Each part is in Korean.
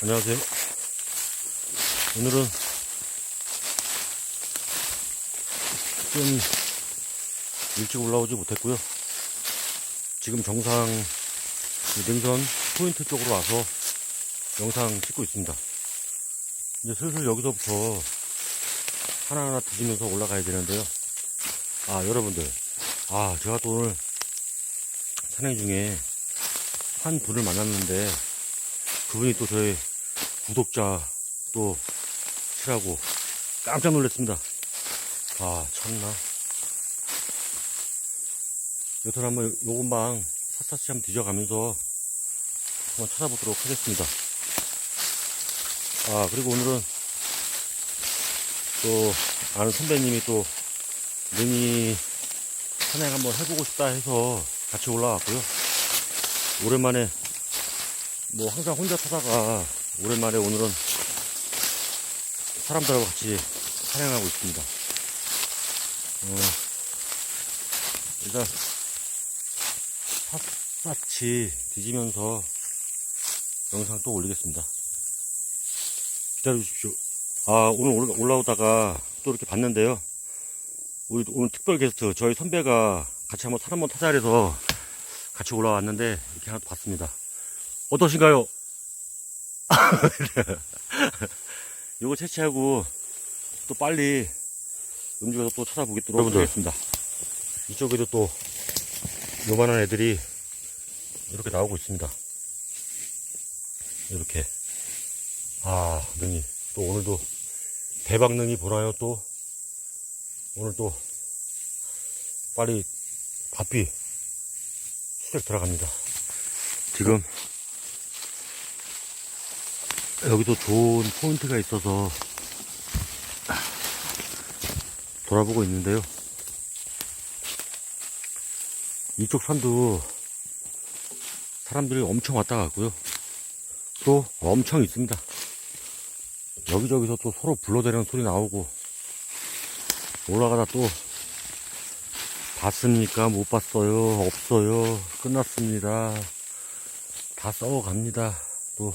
안녕하세요. 오늘은 좀 일찍 올라오지 못했고요. 지금 정상 이 능선 포인트 쪽으로 와서 영상 찍고 있습니다. 이제 슬슬 여기서부터 하나하나 뒤지면서 올라가야 되는데요. 아, 여러분들. 아, 제가 또 오늘 산행 중에 한 분을 만났는데 그분이 또 저희 구독자 또 시라고 깜짝 놀랐습니다. 아, 참나. 여튼 한번 요- 요 근방 샅샅이 한번 뒤져가면서 한번 찾아보도록 하겠습니다. 아, 그리고 오늘은 또 아는 선배님이 또 능이 산행 한번 해보고 싶다 해서 같이 올라왔고요. 오랜만에 뭐 항상 혼자 타다가 오랜만에 오늘은 사람들하고 같이 산행하고 있습니다. 어, 일단 샅샅이 뒤지면서 영상 또 올리겠습니다. 기다려 주십시오. 아 오늘 올라- 올라오다가 또 이렇게 봤는데요. 우리 오늘 특별 게스트 저희 선배가 같이 한번 산 한번 타자 해서 같이 올라왔는데 이렇게 하나 또 봤습니다. 어떠신가요? 요거 채취하고 또 빨리 음주에서 또 찾아보겠도록 여러분들. 하겠습니다. 이쪽에도 또 요만한 애들이 이렇게 나오고 있습니다. 이렇게. 아, 능이. 또 오늘도 대박 능이 보나요, 또? 오늘 또 빨리 바삐 시작 들어갑니다. 지금 여기도 좋은 포인트가 있어서 돌아보고 있는데요. 이쪽 산도 사람들이 엄청 왔다 갔고요. 또 엄청 있습니다. 여기저기서 또 서로 불러대는 소리 나오고 올라가다 또 봤습니까? 못 봤어요? 없어요? 끝났습니다. 다 썩어갑니다. 또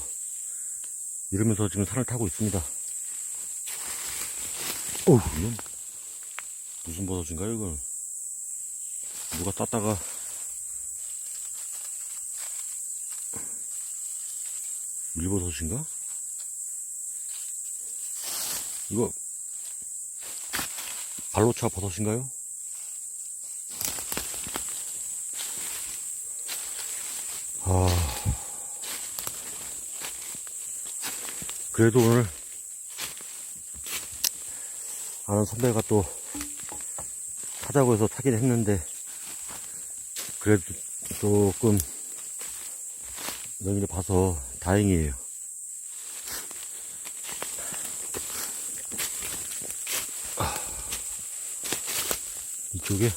이러면서 지금 산을 타고 있습니다. 어우, 이건 무슨 버섯인가요, 이건? 누가 땄다가 밀버섯인가? 이거 발로차 버섯인가요? 그래도 오늘 아는 선배가 또 타자고 해서 타긴 했는데 그래도 조금 여기를 봐서 다행이에요. 아, 이쪽에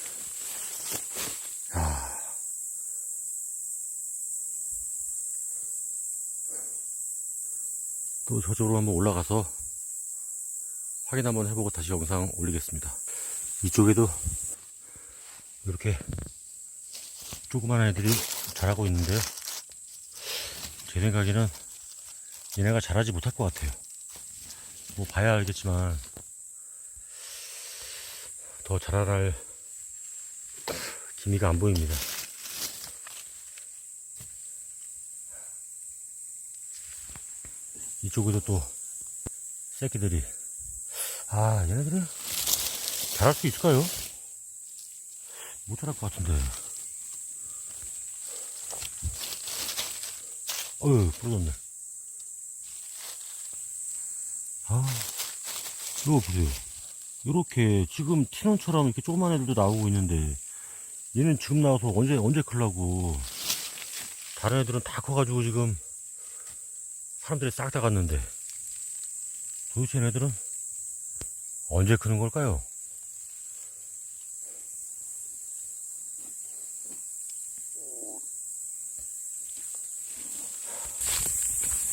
또 저쪽으로 한번 올라가서 확인 한번 해보고 다시 영상 올리겠습니다. 이쪽에도 이렇게 조그만 애들이 자라고 있는데요. 제 생각에는 얘네가 자라지 못할 것 같아요. 뭐 봐야 알겠지만 더 자라날 기미가 안 보입니다. 이쪽에도 또 새끼들이. 아 얘네들은 자랄 수 있을까요? 못 자랄 것 같은데. 어휴 부러졌네. 아 이거 보세요. 이렇게 지금 티논처럼 이렇게 조그만 애들도 나오고 있는데 얘는 지금 나와서 언제 언제 클라고? 다른 애들은 다 커가지고 지금 사람들이 싹 다 갔는데 도대체 얘네들은 언제 크는 걸까요?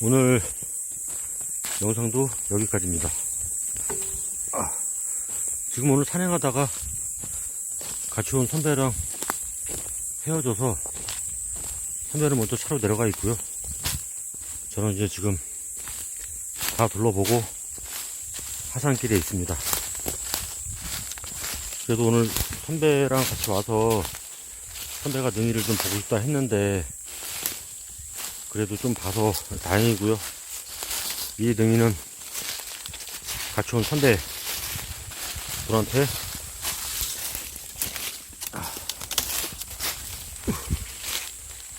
오늘 영상도 여기까지입니다. 아, 지금 오늘 산행하다가 같이 온 선배랑 헤어져서 선배는 먼저 차로 내려가 있고요. 저는 이제 지금 다 둘러보고 하산길에 있습니다. 그래도 오늘 선배랑 같이 와서 선배가 능이를 좀 보고 싶다 했는데 그래도 좀 봐서 다행이고요. 이 능이는 같이 온 선배 분한테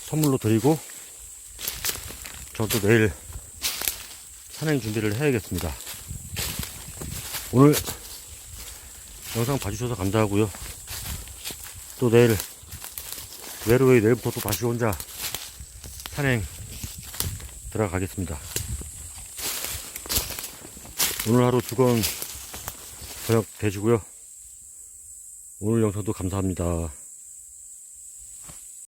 선물로 드리고 저도 내일 산행 준비를 해야겠습니다. 오늘 영상 봐주셔서 감사하고요. 또 내일 외로이 내일부터 또 다시 혼자 산행 들어가겠습니다. 오늘 하루 주건 저녁 되시고요. 오늘 영상도 감사합니다.